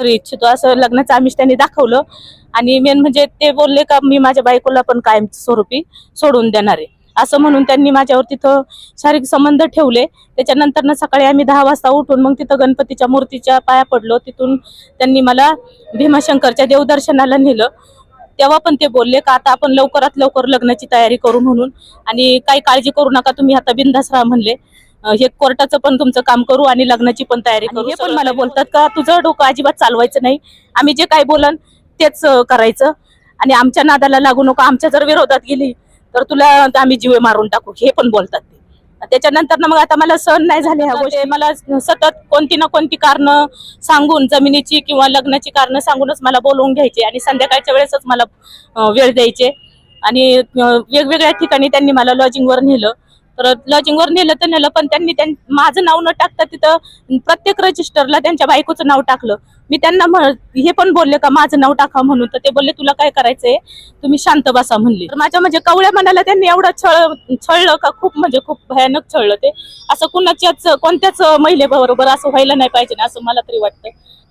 करू इच्छितो. असं लग्नाचं आमिष त्यांनी दाखवलं. आणि मेन म्हणजे ते बोलले का मी माझ्या बायकोला पण कायम स्वरूपी सोडून देणार आहे. असं म्हणून त्यांनी माझ्यावर तिथं शारीरिक संबंध ठेवले. त्याच्यानंतर ना सकाळी आम्ही दहा वाजता उठून मग तिथं गणपतीच्या मूर्तीच्या पाया पडलो. तिथून त्यांनी मला भीमाशंकरच्या देवदर्शनाला नेलं. तेव्हा पण ते बोलले का आता आपण लवकरात लवकर लग्नाची तयारी करू म्हणून आणि काही काळजी करू नका तुम्ही आता बिंदास राहा म्हणले. हे कोर्टाचं पण तुमचं काम करू आणि लग्नाची पण तयारी करू हे पण मला बोलतात का तुझं डोकं अजिबात चालवायचं नाही. आम्ही जे काय बोलन तेच करायचं. आणि आमच्या नादाला लागू नको आमच्या जर विरोधात गेली तर तुला आम्ही जीवे मारून टाकू हे पण बोलतात ते. त्याच्यानंतर ना मग आता मला सहन नाही झाले ह्या गोष्टी. मला सतत कोणती ना कोणती कारणं सांगून जमिनीची किंवा लग्नाची कारणं सांगूनच मला बोलवून घ्यायचे आणि संध्याकाळच्या वेळेसच मला वेळ द्यायचे. आणि वेगवेगळ्या ठिकाणी त्यांनी मला लॉजिंगवर नेलं. तर लॉजिंगवर नेलं तर नेलं पण त्यांनी माझं नाव न टाकता तिथं प्रत्येक रजिस्टरला त्यांच्या बायकोचं नाव टाकलं. मी त्यांना हे पण बोलले का माझं नाव टाका म्हणून. तर ते बोलले तुला काय करायचंय? तुम्ही शांत बसा म्हणले. तर माझ्या म्हणजे कवळ्या मनाला त्यांनी एवढं छळ छळलं का खूप म्हणजे खूप भयानक छळलं ते. असं कुणाच्याच कोणत्याच महिलेबरोबर असं व्हायला नाही पाहिजे ना असं मला तरी वाटतं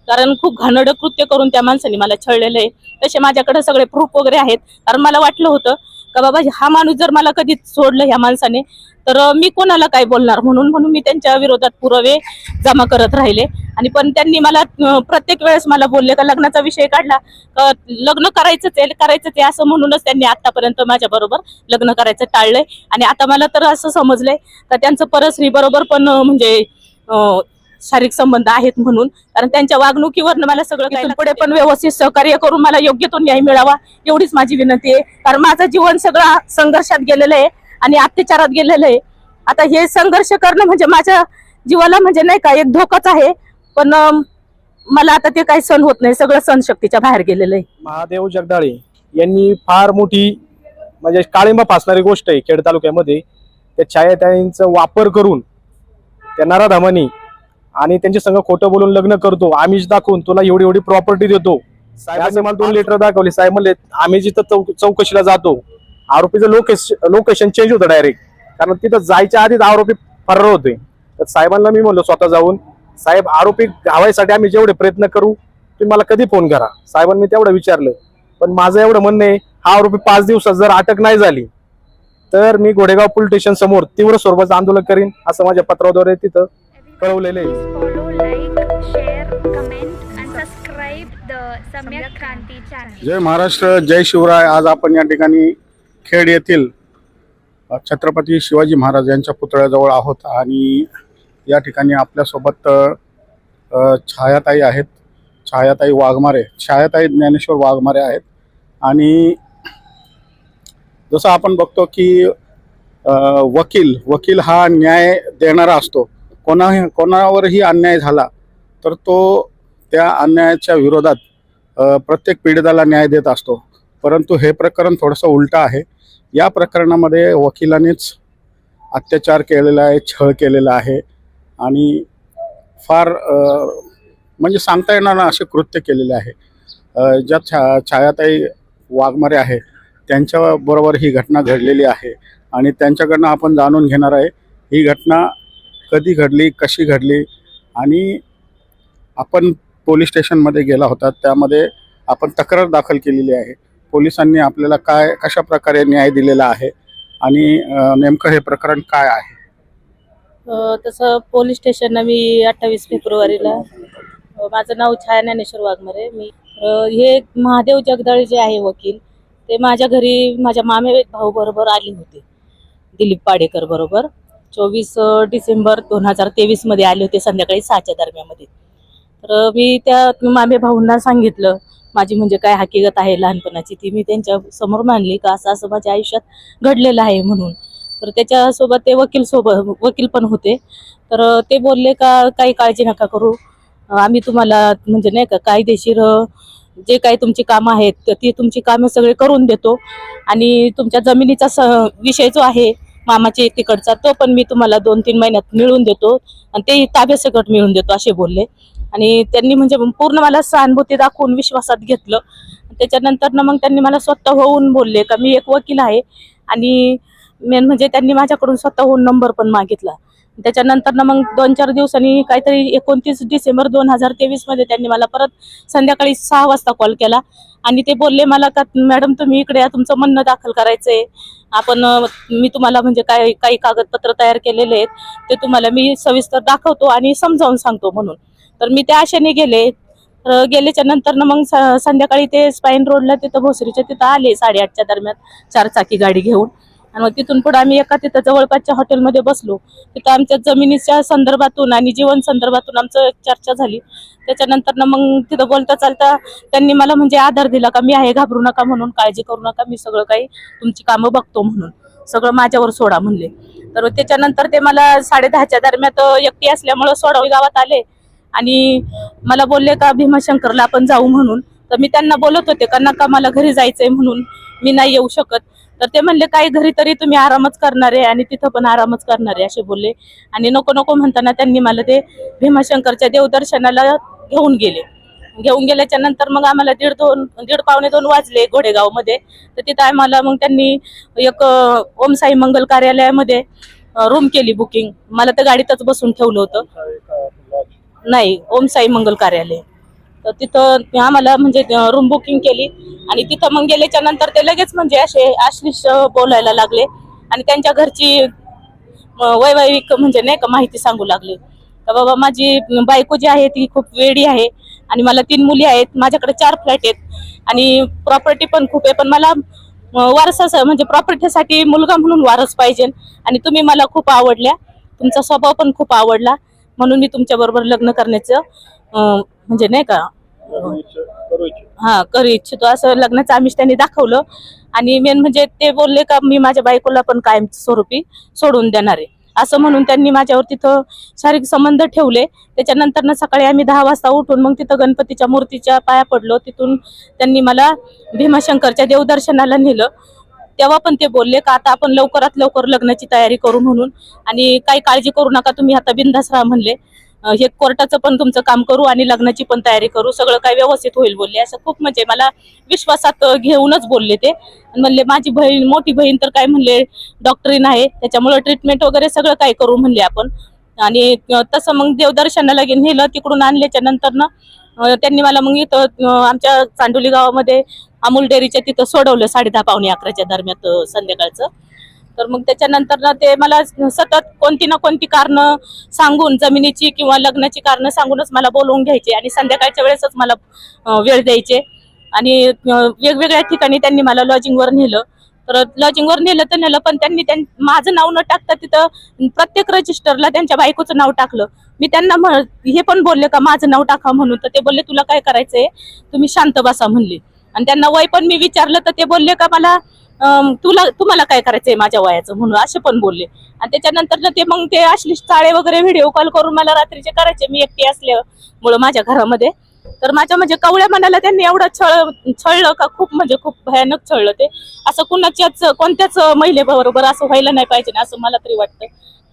कारण खूप घाणडं कृत्य करून त्या माणसाने मला छळलेलं आहे. तसे माझ्याकडे सगळे प्रूफ वगैरे आहेत. कारण मला वाटलं होतं का बाबा हा माणूस जर मला कधी सोडलं ह्या माणसाने तर मी कोणाला काय बोलणार? म्हणून म्हणून मी त्यांच्या विरोधात पुरावे जमा करत राहिले. आणि पण त्यांनी मला प्रत्येक वेळेस मला बोलले का लग्नाचा विषय काढला. का लग्न करायचंच आहे करायचंच आहे असं म्हणूनच त्यांनी आतापर्यंत माझ्या बरोबर लग्न करायचं टाळलंय. आणि आता मला तर असं समजलंय का त्यांचं परस्त्री बरोबर पण म्हणजे शारीरिक संबंध आहेत म्हणून. कारण त्यांच्या वागणुकीवर मला सगळं पुढे पण व्यवस्थित सहकार्य करून मला योग्य तो न्याय मिळावा एवढीच माझी विनंती आहे. कारण माझं जीवन सगळं संघर्षात गेलेलं आहे आणि अत्याचारात गेलेलं आहे. आता हे संघर्ष करणं म्हणजे माझ्या जीवाला म्हणजे नाही का एक धोकाच आहे. पण मला आता ते काही सण होत नाही. सगळं सण शक्तीच्या बाहेर गेलेलं आहे. महादेव जगदाळे यांनी फार मोठी म्हणजे काळिंबा फासणारी गोष्ट आहे खेड तालुक्यामध्ये. त्या छायाताईंचा वापर करून त्या नराधामानी आणि त्यांच्या संग खोटं बोलून लग्न करतो. आमिष दाखवून तुला एवढी एवढी प्रॉपर्टी देतो. साहेबांनी मला दोन लेटर दाखवले. साहेब म्हणले आम्ही जिथं चौकशीला जातो. आरोपीचं लोकेशन लोकेशन चेंज होतं डायरेक्ट कारण तिथं जायच्या आधीच आरोपी फरार होते. तर साहेबांना मी म्हणलो स्वतः जाऊन साहेब आरोपी गावायसाठी आम्ही जेवढे प्रयत्न करू तुम्ही मला कधी फोन करा. साहेबांनी तेवढं विचारलं. पण माझं एवढं म्हणणं आहे हा आरोपी पाच दिवसात जर अटक नाही झाली तर मी घोडेगाव पोलीस स्टेशन समोर तीव्र स्वरूपाचं आंदोलन करीन असं माझ्या पत्राद्वारे तिथं कळवलेलं. आहे follow, like, share, comment and subscribe the Samyak Kranti channel. जय महाराष्ट्र जय शिवराय. आज आपण या ठिकाणी खेड येथील अ, छत्रपती शिवाजी महाराज यांच्या पुतळ्याजवळ आहोत आणि या ठिकाणी आपल्यासोबत अ, छायाताई आहेत. छायाताई वाघमारे. छायाताई ज्ञानेश्वर वाघमारे आहेत. आणि जसं आपण बघतो की अ, वकील वकील हा न्याय देणारा असतो. कोणा कोणावरही अन्याय झाला तर तो त्या अन्यायाच्या विरोधात प्रत्येक पीडिताला न्याय देत असतो. परंतु हे प्रकरण थोडंसं उलटं आहे. या प्रकरणामध्ये वकिलानेच अत्याचार केलेला आहे छळ केलेला आहे आणि फार म्हणजे सांगता येणार ना असे कृत्य केलेले आहे. ज्या छा छायाताई वाघमारे आहे त्यांच्याबरोबर ही घटना घडलेली आहे आणि त्यांच्याकडनं आपण जाणून घेणार आहे. ही घटना कधी घडली कशी घडली आणि आपण पोलीस स्टेशनमध्ये गेला होता त्यामध्ये आपण तक्रार दाखल केलेली आहे. पोलिसांनी आपल्याला काय कशा प्रकारे न्याय दिलेला आहे आणि नेमकं हे प्रकरण काय आहे? तसं पोलीस स्टेशनला मी अठ्ठावीस फेब्रुवारीला माझं नाव छाया ज्ञानेश्वर वाघमारे मी हे महादेव जगदाळे जे आहे वकील ते माझ्या घरी माझ्या मामे भाऊ बरोबर आले होते दिलीप पाडेकर बरोबर. चोवीस डिसेंबर दोन हजार तेवीसमध्ये आले होते संध्याकाळी सहाच्या दरम्यामध्ये तर मी त्या मामे भाऊंना सांगितलं माझी म्हणजे काय हकीकत आहे लहानपणाची ती मी त्यांच्यासमोर मांडली का? असं असं माझ्या आयुष्यात घडलेलं आहे म्हणून. तर त्याच्यासोबत ते वकील सोबत वकील पण होते. तर ते बोलले का काही काळजी नका करू. आम्ही तुम्हाला म्हणजे नाही का कायदेशीर जे काही तुमची कामं आहेत ती तुमची कामं सगळे करून देतो. आणि तुमच्या जमिनीचा स विषय जो आहे मामाचे तिकडचा तो पण मी तुम्हाला दोन तीन महिन्यात मिळवून देतो आणि ते ताब्यासकट मिळवून देतो असे बोलले. आणि त्यांनी म्हणजे पूर्ण मला सहानुभूती दाखवून विश्वासात घेतलं. त्याच्यानंतर ना मग त्यांनी मला स्वतः होऊन बोलले का मी एक वकील आहे आणि मेन म्हणजे त्यांनी माझ्याकडून स्वतःहून नंबर पण मागितला. त्याच्यानंतर ना मग दोन चार दिवसांनी काहीतरी एकोणतीस डिसेंबर दोन हजार तेवीसमध्ये त्यांनी मला परत संध्याकाळी सहा वाजता कॉल केला. आणि ते बोलले मला का मॅडम तुम्ही इकडे या तुमचं म्हणणं दाखल करायचंय. आपण मी तुम्हाला म्हणजे काय काही कागदपत्र तयार केलेले आहेत ते तुम्हाला मी सविस्तर दाखवतो आणि समजावून सांगतो म्हणून. तर मी त्या आशेने गेले. तर गेल्याच्यानंतर ना मग स- संध्याकाळी ते स्पाईन रोडला तिथं भोसरीच्या तिथं आले साडेआठच्या दरम्यान चार चाकी गाडी घेऊन. आणि मग तिथून पुढे आम्ही एका तिथं जवळपासच्या हॉटेलमध्ये बसलो. तिथं आमच्या जमिनीच्या संदर्भातून आणि जीवन संदर्भातून आमचं चर्चा झाली. त्याच्यानंतर ना मग तिथं बोलता चालता त्यांनी मला म्हणजे आधार दिला का मी आहे घाबरू नका म्हणून काळजी करू नका मी सगळं काही तुमची कामं बघतो म्हणून. सगळं माझ्यावर सोडा म्हणले. तर त्याच्यानंतर ते मला साडे दहाच्या दरम्यान एकटी असल्यामुळं सोडावी गावात आले. आणि मला बोलले का भीमाशंकरला आपण जाऊ म्हणून. तर मी त्यांना बोलत होते का नका मला घरी जायचंय म्हणून. मी नाही येऊ शकत. तर ते म्हणले काही घरी तरी तुम्ही आरामच करणार आहे आणि तिथं पण आरामच करणार आहे असे बोलले. आणि नको नको म्हणताना त्यांनी मला ते भीमाशंकरच्या देवदर्शनाला घेऊन गेले. घेऊन गेल्याच्यानंतर मग आम्हाला दीड दोन दीड पावणे दोन वाजले घोडेगावमध्ये तर तिथं आम्हाला मग त्यांनी एक ओम साई मंगल कार्यालयामध्ये रूम केली बुकिंग मला तर गाडीतच बसून ठेवलं होतं. नाही ओम साई मंगल कार्यालय. तर तिथं आम्हाला म्हणजे रूम बुकिंग केली. आणि तिथं मग गेल्याच्यानंतर ते लगेच म्हणजे असे आश्लिष बोलायला लागले. आणि त्यांच्या घरची वैवाहिक म्हणजे नाही का माहिती सांगू लागले. तर बाबा माझी बायको जी आहे ती खूप वेडी आहे आणि मला तीन मुली आहेत माझ्याकडे चार फ्लॅट आहेत. आणि प्रॉपर्टी पण खूप आहे पण मला वारसा म्हणजे प्रॉपर्टीसाठी मुलगा म्हणून वारस पाहिजे. आणि तुम्ही मला खूप आवडल्या. तुमचा स्वभाव पण खूप आवडला. म्हणून मी तुमच्या बरोबर लग्न करण्याचं म्हणजे नाही का हा करू इच्छितो. असं लग्नाचं आमिष त्यांनी दाखवलं. आणि मेन म्हणजे ते बोलले का मी माझ्या बायकोला पण कायम स्वरूपी सोडून देणार आहे. असं म्हणून त्यांनी माझ्यावर तिथं शारीरिक संबंध ठेवले. त्याच्यानंतर ना सकाळी आम्ही दहा वाजता उठून मग तिथं गणपतीच्या मूर्तीच्या पाया पडलो. तिथून त्यांनी मला भीमाशंकरच्या देवदर्शनाला नेलं. तेव्हा पण ते बोलले का आता आपण लवकरात लवकर लग्नाची तयारी करू म्हणून. आणि काही काळजी करू नका तुम्ही आता बिंदास राहा म्हणले. हे कोर्टाचं पण तुमचं काम करू आणि लग्नाची पण तयारी करू. सगळं काय व्यवस्थित होईल बोलले. असं खूप म्हणजे मला विश्वासात घेऊनच बोलले ते. म्हणले माझी बहीण मोठी बहीण तर काय म्हणले डॉक्टरीन आहे त्याच्यामुळे ट्रीटमेंट वगैरे सगळं काय करू म्हणले आपण. आणि तसं मग देवदर्शनाला नेलं तिकडून आणल्याच्या नंतर ना त्यांनी मला मग इथं आमच्या चांडोली गावामध्ये अमूल डेअरीच्या तिथं सोडवलं साडे दहा पावणे अकराच्या दरम्यान संध्याकाळचं. तर मग त्याच्यानंतर ना ते मला सतत कोणती ना कोणती कारणं सांगून जमिनीची किंवा लग्नाची कारणं सांगूनच मला बोलवून घ्यायचे आणि संध्याकाळच्या वेळेसच मला वेळ द्यायचे. आणि वेगवेगळ्या ठिकाणी त्यांनी मला लॉजिंगवर नेलं. तर लॉजिंगवर नेलं तर नेलं पण त्यांनी त्यां- माझं नाव न टाकता तिथं प्रत्येक रजिस्टरला त्यांच्या बायकोचं नाव टाकलं. मी त्यांना हे पण बोलले का माझं नाव टाका म्हणून. तर ते बोलले तुला काय करायचंय? तुम्ही शांत बसा म्हणले. आणि त्यांना वय पण मी विचारलं तर ते बोलले का मला तुला तुम्हाला काय करायचंय माझ्या वयाचं म्हणून असे पण बोलले. आणि त्याच्यानंतर ते मग ते अश्लीष चाळे वगैरे व्हिडिओ कॉल करून मला रात्रीचे करायचे. मी एकटी असल्यामुळं माझ्या घरामध्ये. तर माझ्या म्हणजे कवळ्या मनाला त्यांनी एवढं छळ छळलं का खूप म्हणजे खूप भयानक छळलं ते. असं कुणाच्याच कोणत्याच महिलेबरोबर असं व्हायला नाही पाहिजे ना असं मला तरी वाटतं.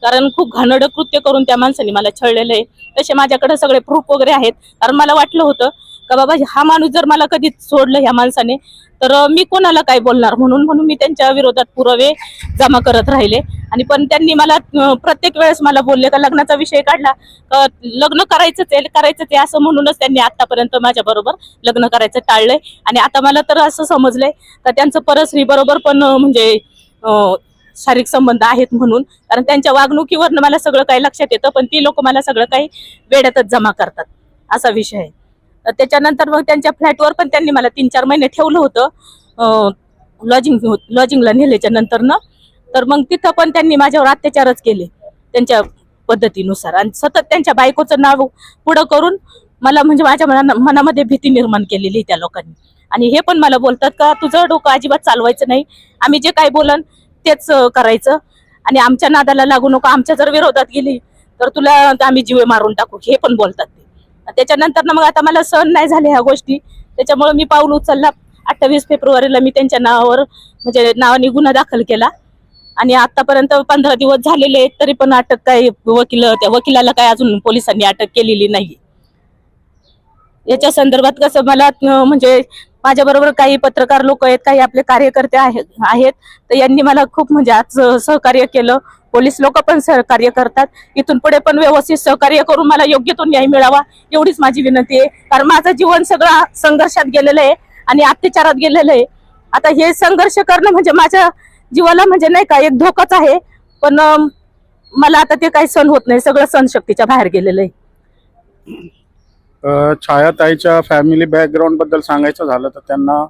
कारण खूप घाणड कृत्य करून त्या माणसाने मला छळलेलं आहे. तसे माझ्याकडे सगळे प्रूफ वगैरे आहेत. कारण मला वाटलं होतं का बाबा हा माणूस जर मला कधी सोडलं ह्या माणसाने तर मी कोणाला काय बोलणार? म्हणून म्हणून मी त्यांच्या विरोधात पुरावे जमा करत राहिले. आणि पण त्यांनी मला प्रत्येक वेळेस मला बोलले का लग्नाचा विषय काढला. का लग्न करायचंच आहे करायचंच आहे असं म्हणूनच त्यांनी आतापर्यंत माझ्या बरोबर लग्न करायचं टाळलंय. आणि आता मला तर असं समजलंय का त्यांचं परस्त्री बरोबर पण म्हणजे शारीरिक संबंध आहेत म्हणून. कारण त्यांच्या वागणुकीवरनं मला सगळं काही लक्षात येतं पण ती लोक मला सगळं काही वेड्यातच जमा करतात. असा विषय आहे. त्याच्यानंतर मग त्यांच्या फ्लॅटवर पण त्यांनी मला तीन चार महिने ठेवलं होतं. लॉजिंग लॉजिंगला नेल्याच्या नंतर ना तर मग तिथं पण त्यांनी माझ्यावर अत्याचारच केले त्यांच्या पद्धतीनुसार. आणि सतत त्यांच्या बायकोचं नाव पुढं करून मला म्हणजे माझ्या मना मनामध्ये भीती निर्माण केलेली त्या लोकांनी. आणि हे पण मला बोलतात का तुझं डोकं अजिबात चालवायचं नाही. आम्ही जे काय बोलन तेच करायचं. आणि आमच्या नादाला लागू नको आमच्या जर विरोधात गेली तर तुला आम्ही जीवे मारून टाकू हे पण बोलतात ते. त्याच्यानंतर ना मग आता मला सहन नाही झाले ह्या गोष्टी. त्याच्यामुळे मी पाऊल उचलला. अठ्ठावीस फेब्रुवारीला मी त्यांच्या नावावर म्हणजे नावाने गुन्हा दाखल केला. आणि आतापर्यंत पंधरा दिवस झालेले आहेत तरी पण अटक काही वकील त्या वकिलाला काय अजून पोलिसांनी अटक केलेली नाही. याच्या संदर्भात कसं मला म्हणजे माझ्या बरोबर काही पत्रकार लोक आहेत काही आपले कार्यकर्ते आहेत आहेत तर यांनी मला खूप म्हणजे आज सहकार्य केलं. पोलीस लोक पण सहकार्य करतात. इथून पुढे पण व्यवस्थित सहकार्य करून मला योग्य तो न्याय मिळावा एवढीच माझी विनंती आहे. कारण माझं जीवन सगळं संघर्षात गेलेलं आहे आणि अत्याचारात गेलेलं आहे. आता हे संघर्ष करणं म्हणजे माझ्या जीवाला म्हणजे नाही का एक धोकाच आहे. पण मला आता ते काही सण होत नाही. सगळं सणशक्तीच्या बाहेर गेलेलं आहे. छायाताईच्या फॅमिली बॅकग्राऊंडबद्दल सांगायचं झालं तर त्यांना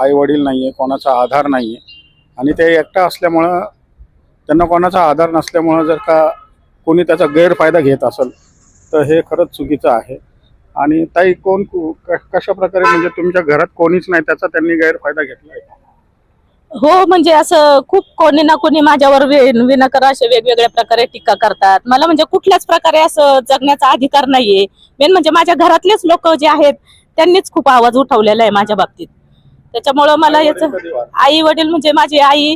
आई वडील नाहीये कोणाचा आधार नाहीये. आणि ते एकटा असल्यामुळं त्यांना कोणाचा आधार नसल्यामुळं जर का कोणी त्याचा गैरफायदा घेत असेल तर हे खरंच चुकीचं आहे. आणि ताई कोण कशा प्रकारे म्हणजे तुमच्या घरात कोणीच नाही त्याचा त्यांनी गैरफायदा घेतला आहे हो म्हणजे असं खूप कोणी ना कोणी माझ्यावर वि- असे वेगवेगळ्या प्रकारे टीका करतात. मला म्हणजे कुठल्याच प्रकारे असं जगण्याचा अधिकार नाहीये. मेन म्हणजे माझ्या घरातलेच लोक जे आहेत त्यांनीच खूप आवाज उठवलेला आहे माझ्या बाबतीत. त्याच्यामुळं मला याचं? आई वडील म्हणजे माझी आई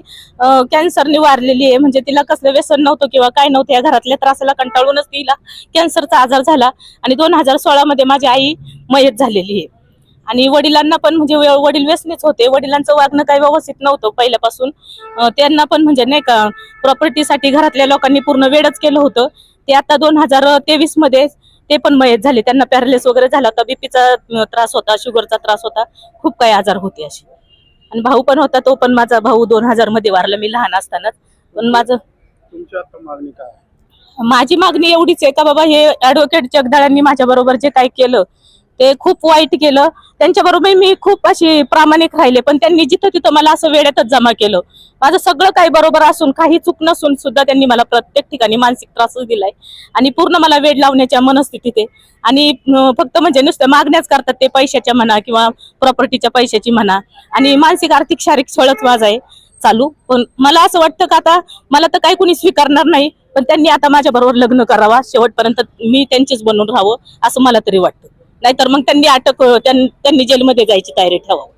कॅन्सरने वारलेली आहे. म्हणजे तिला कसलं व्यसन नव्हतं किंवा काय नव्हतं. या घरातल्या त्रासाला कंटाळूनच तिला कॅन्सरचा आजार झाला. आणि दोन हजार सोळा मध्ये माझी आई मयत झालेली आहे. आणि वडिलांना पण म्हणजे वडील व्यसनीच होते. वडिलांचं वागणं काही व्यवस्थित नव्हतं पहिल्यापासून. त्यांना पण म्हणजे नाही का प्रॉपर्टीसाठी घरातल्या लोकांनी पूर्ण वेळच केलं होतं. ते आता दोन हजार तेवीसमध्ये ते पण मयत झाले. त्यांना पॅरालिस वगैरे झाला होता बीपीचा त्रास होता शुगरचा त्रास होता. खूप काही आजार होते असे. आणि भाऊ पण होता तो पण माझा भाऊ दोन हजारमध्ये वारला. मी लहान असतानाच. पण माझं मागणी काय? माझी मागणी एवढीच आहे का बाबा हे ऍडव्होकेट जगदाळांनी माझ्या बरोबर जे काही केलं ते खूप वाईट केलं. त्यांच्याबरोबर मी खूप अशी प्रामाणिक राहिले पण त्यांनी जिथं तिथं मला असं वेळेतच जमा केलं. माझं सगळं काही बरोबर असून काही चूक नसून सुद्धा त्यांनी मला प्रत्येक ठिकाणी मानसिक त्रासच दिलाय. आणि पूर्ण मला वेळ लावण्याच्या मनस्थितीत आहे. आणि फक्त म्हणजे नुसतं मागण्याच करतात ते पैशाच्या म्हणा किंवा प्रॉपर्टीच्या पैशाची म्हणा. आणि मानसिक आर्थिक शारीरिक छळच वाज आहे चालू. पण मला असं वाटतं का आता मला तर काही कुणी स्वीकारणार नाही पण त्यांनी आता माझ्याबरोबर लग्न करावा. शेवटपर्यंत मी त्यांचीच बनून राहावं असं मला तरी वाटतं. नाहीतर मग त्यांनी अटक त्यां- त्यांनी जेलमध्ये जायची तयारी ठेवावं.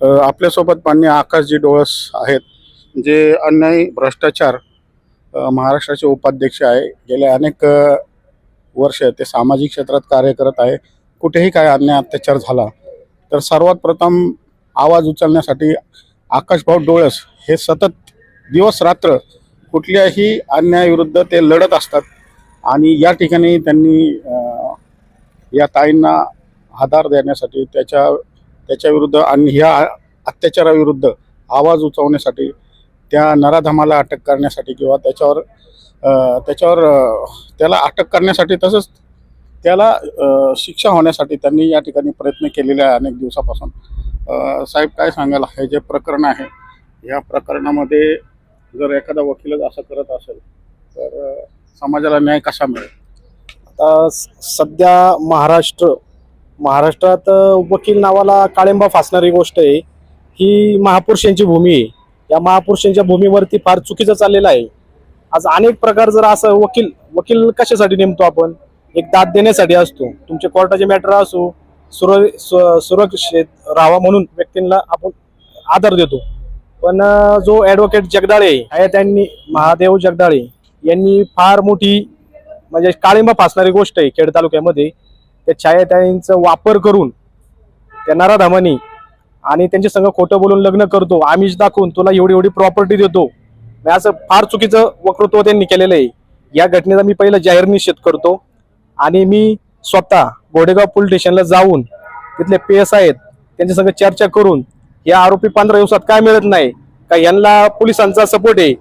आपल्यासोबत मान्य आकाशजी डोळस आहेत जे अन्याय भ्रष्टाचार महाराष्ट्राचे उपाध्यक्ष आहे. गेल्या अनेक वर्ष ते सामाजिक क्षेत्रात कार्य करत आहे. कुठेही काय अन्याय अत्याचार झाला तर सर्वात प्रथम आवाज उचलण्यासाठी आकाशभाऊ डोळस हे सतत दिवस रात्र कुठल्याही अन्यायाविरुद्ध ते लढत असतात. आणि या ठिकाणी त्यांनी या ताईंना आधार देण्यासाठी त्याच्या त्याच्याविरुद्ध आणि ह्या अत्याचाराविरुद्ध आवाज उचवण्यासाठी त्या नराधमाला अटक करण्यासाठी किंवा त्याच्यावर त्याच्यावर त्याला अटक करण्यासाठी तसंच त्याला शिक्षा होण्यासाठी त्यांनी या ठिकाणी प्रयत्न केलेले आहे अनेक दिवसापासून. साहेब काय सांगाल? हे जे प्रकरण आहे या प्रकरणामध्ये जर एखादा वकीलच असं करत असेल तर समाजाला न्याय कसा मिळेल? आता स- सध्या महाराष्ट्र महाराष्ट्रात वकील नावाला काळिंबा फासणारी गोष्ट आहे. ही महापुरुषांची भूमी आहे. या महापुरुषांच्या भूमीवरती फार चुकीचं चाललेलं आहे. आज अनेक प्रकार जर असं वकील वकील कशासाठी नेमतो आपण? एक दाद देण्यासाठी असतो. तुमचे कोर्टाचे मॅटर असो सुर सुरक्षित राहावा म्हणून व्यक्तींना आपण आदर देतो. पण जो ॲडव्होकेट जगदाळे आहे त्यांनी महादेव जगदाळे यांनी फार मोठी म्हणजे काळिंबा फासणारी गोष्ट आहे खेड तालुक्यामध्ये. त्या छायाताईंचा वापर करून त्या नराधामानी आणि त्यांच्या संघ खोटं बोलून लग्न करतो आमिष दाखवून तुला एवढी एवढी प्रॉपर्टी देतो. म्हणजे असं फार चुकीचं वक्तृत्व त्यांनी केलेलं आहे. या घटनेचा मी पहिला जाहीर निषेध करतो. आणि मी स्वतः घोडेगाव पोलीस स्टेशनला जाऊन तिथले पी एस आहेत त्यांच्या संग चर्चा करून या आरोपी पंधरा दिवसात काय मिळत नाही का यांना पोलिसांचा सपोर्ट आहे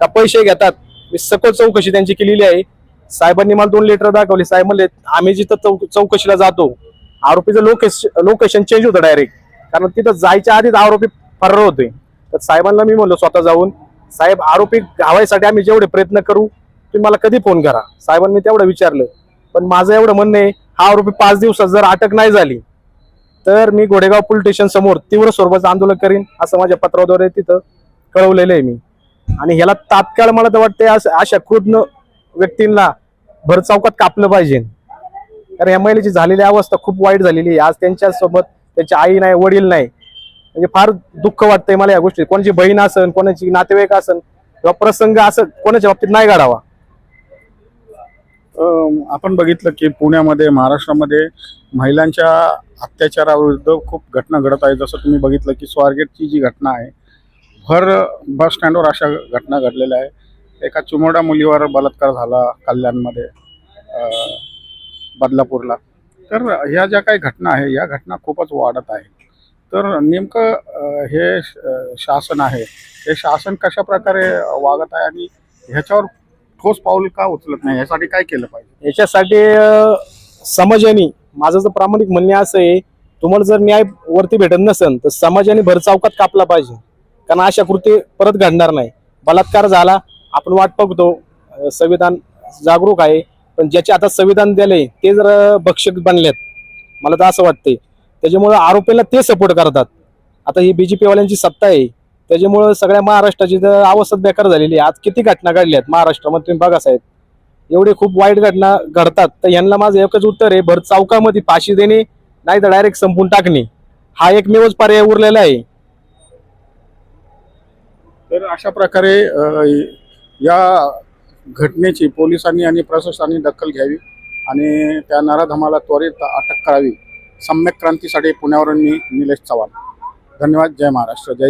का पैसे घेतात मी सखोल चौकशी त्यांची केलेली आहे. साहेबांनी मला दोन लेटर दाखवले. साहेब म्हणले आम्ही जिथं चौकशीला जातो आरोपीचं लोकेशन लोकेशन चेंज होतं डायरेक्ट कारण तिथं जायच्या आधीच आरोपी फरार होते. तर साहेबांना मी म्हणलो स्वतः जाऊन साहेब आरोपी घावायसाठी आम्ही जेवढे प्रयत्न करू तुम्ही मला कधी फोन करा. साहेबांनी तेवढं विचारलं. पण माझं एवढं म्हणणं आहे हा आरोपी पाच दिवसात जर अटक नाही झाली तर मी घोडेगाव पोलीस स्टेशन समोर तीव्र स्वरूपाचं आंदोलन करीन असं माझ्या पत्राद्वारे तिथं कळवलेलं आहे मी. आणि ह्याला तात्काळ मला तर वाटते अशा अशा व्यक्तींना भरचौकात कापलं पाहिजे. कारण या महिलेची झालेली अवस्था खूप वाईट झालेली आहे. आज त्यांच्यासोबत त्याची आई नाही वडील नाही. म्हणजे फार दुःख वाटतंय मला या गोष्टी कोणाची बहीण असन कोणाची नातेवाईक असन किंवा प्रसंग असं कोणाच्या बाबतीत नाही घडावा. आपण बघितलं की पुण्यामध्ये महाराष्ट्रामध्ये महिलांच्या अत्याचाराविरुद्ध खूप घटना घडत आहे जसं तुम्ही बघितलं की स्वारगेटची जी घटना आहे भर बस स्टँडवर अशा घटना घडलेल्या आहे एका चुमोडा मुलीवर बलात्कार झाला कल्याणमध्ये बदलापूरला. तर ह्या ज्या काही घटना आहे या घटना खूपच वाढत आहे. तर नेमकं हे शासन आहे हे शासन कशा प्रकारे वागत आहे आणि ह्याच्यावर ठोस पाऊल का उचलत नाही? यासाठी काय केलं पाहिजे? याच्यासाठी समाजाने माझं जर प्रामाणिक म्हणणे असं आहे तुम्हाला जर न्याय वरती भेटत नसेल तर समाजाने भरचावकात कापला पाहिजे. कारण अशा कृती परत घडणार नाही. बलात्कार झाला आपण वाट बघतो संविधान जागरूक आहे पण ज्याचे आता संविधान दिले ते जर भक्षक बनलेत मला तर असं वाटतंय. त्याच्यामुळं आरोपीला ते सपोर्ट करतात. आता ही बीजेपी वाल्यांची सत्ता आहे त्याच्यामुळं सगळ्या महाराष्ट्राची तर अवस्था बेकार झालेली आहे. आज किती घटना घडल्यात महाराष्ट्रामध्ये तुम्ही बघा साहेब. एवढे खूप वाईट घटना घडतात. तर यांना माझं एकच उत्तर आहे भर चौकामध्ये फाशी देणे नाही तर डायरेक्ट संपून टाकणे. हा एकमेवच पर्याय उरलेला आहे. तर अशा प्रकारे या घटनेची पोलिसांनी आणि प्रशासनाने दखल घ्यावी आणि त्या नराधमाला त्वरित अटक करावी. सम्यक क्रांतीसाठी पुण्यावरून मी निलेश चव्हाण. धन्यवाद. जय महाराष्ट्र. जय